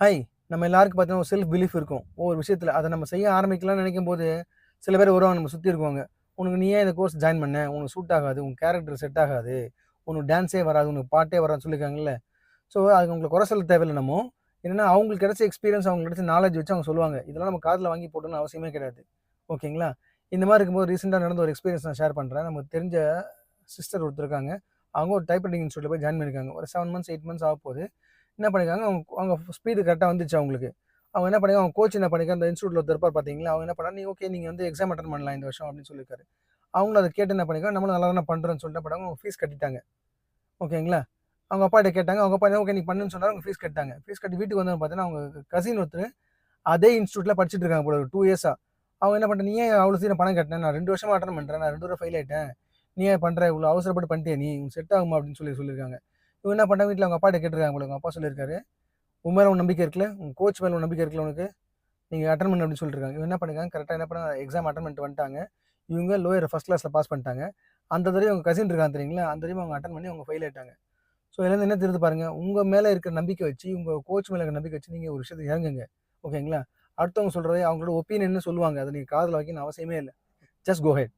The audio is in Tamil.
ஹாய் நம்ம எல்லாருக்கும் பார்த்தீங்கன்னா ஒரு செல்ஃப் பிலீஃப் இருக்கும். ஒவ்வொரு விஷயத்தில் அதை நம்ம செய்ய ஆரம்பிக்கலாம்னு நினைக்கும் போது சில பேர் வருவாங்க நம்ம சுற்றி இருக்குவாங்க. உனக்கு நீ ஏன் இந்த கோர்ஸ் ஜாயின் பண்ண? உனக்கு சூட் ஆகாது உன் கேரக்டர் செட் ஆகாது உனக்கு டான்ஸே வராது உனக்கு பாட்டே வராதுன்னு சொல்லியிருக்காங்கல்ல ஸோ அது உங்களுக்கு குறை சொல்ல தேவையில்லை நம்ம. என்னன்னா அவங்களுக்கு கிடைச்ச எக்ஸ்பீரியன்ஸ் அவங்களுக்கு கிடைச்ச நாலேஜ் வச்சு அவங்க சொல்லுவாங்க. இதெல்லாம் நம்ம காதில் வாங்கி போட்டோம்னு அவசியமே கிடையாது. ஓகேங்களா? இந்த மாதிரி இருக்கும்போது ரீசெண்டாக நடந்த ஒரு எக்ஸ்பீரியன்ஸ் நான் ஷேர் பண்ணுறேன் நமக்கு தெரிஞ்ச சிஸ்டர் ஒருத்தர் இருக்காங்க. அவங்க ஒரு டைப் ரைட்டிங் இன்ஸ்டியூட்டில் போய் ஜாயின் பண்ணியிருக்காங்க. ஒரு செவன் மந்த்ஸ் எயிட் மந்த்ஸ் ஆக போகுது என்ன பண்ணிருக்காங்க அவங்க அவங்க ஸ்பீடு கரெக்டாக வந்துச்சு அவங்களுக்கு. அவங்க என்ன பண்ணிருக்காங்க அவங்க கோச் என்ன பண்ணிருக்காங்க அந்த இன்ஸ்டியூட்டில் ஒருத்தர் பார்த்தீங்களா அவங்க என்ன பண்ணா நீ ஓகே நீங்கள் வந்து எக்ஸாம் அட்டன் பண்ணலாம் இந்த வருஷம் அப்படின்னு சொல்லியிருக்காரு. அவங்களும் அதை கேட்டு என்ன பண்ணிருக்காங்க நம்மளும் நல்லா தானே பண்ணுறோன்னு சொல்லிட்டு பண்ணாங்க அவங்க ஃபீஸ் கட்டிட்டாங்க. ஓகேங்களா? அவங்க அப்பாட்ட கேட்டாங்க அவங்க அப்பா ஓகே நீ பண்ணுன்னு சொன்னாங்க அவங்க ஃபீஸ் கட்டாங்க ஃபீஸ் கட்டி வீட்டுக்கு வந்து பார்த்தீங்கன்னா அவங்க கசின் ஒருத்தர் அதே இன்ஸ்டியூட்டில் படிச்சுட்டு இருக்காங்க போல ஒரு டூ இயர்ஸாக அவங்க என்ன பண்ணுறேன் நீ ஏன் அவ்வளோ சீக்கிரம் பணம் கட்டினேன் நான் ரெண்டு வருஷமாக அட்டன் பண்ணுறேன் நான் ரெண்டு வருஷம் ஃபெயில் ஆயிட்டேன். நீ ஏன் பண்ணுற இவ்வளோ அவசரப்பட்டு பண்ணிட்டே நீ? செட் ஆகுமா? அப்படின்னு சொல்லி சொல்லியிருக்காங்க. இவங்க என்ன பண்ணாங்க வீட்டில் அவங்க அப்பாட்ட கேட்டிருக்காங்க போல அவங்க அப்பா சொல்லியிருக்காரு. உன் மேலே உன் நம்பிக்கை இருக்குல்ல? உங்கள் கோச் மேலே உன் நம்பிக்கை இருக்குல்ல உனக்கு? நீங்கள் அட்டன் பண்ண அப்படின்னு சொல்லியிருக்காங்க இவங்க என்ன பண்ணிருக்காங்க? கரெக்டாக என்ன பண்ண எக்ஸாம் அட்டன் பண்ணிட்டு வந்துட்டாங்க. இவங்க லோயர் ஃபஸ்ட் கிளாஸில் பாஸ் பண்ணிட்டாங்க. அந்த தடவை அவங்க கசின் இருக்காங்க தெரியுங்களா? அந்த தடவை அவங்க அட்டன் பண்ணி அவங்க ஃபெயில் ஆயிட்டாங்க. ஸோ இதுலேருந்து என்ன தெரிஞ்சு பாருங்கள் உங்கள் மேலே இருக்கிற நம்பிக்கை வச்சு உங்கள் கோச் மேலே இருக்கிற நம்பிக்கை வச்சு நீங்கள் ஒரு விஷயத்தை இறங்குங்க. ஓகேங்களா அடுத்தவங்க சொல்கிறதே அவங்களோட ஒப்பீனியன் சொல்லுவாங்க. அதை நீங்கள் காதில் வைக்கணும் அவசியமே இல்லை. Just go ahead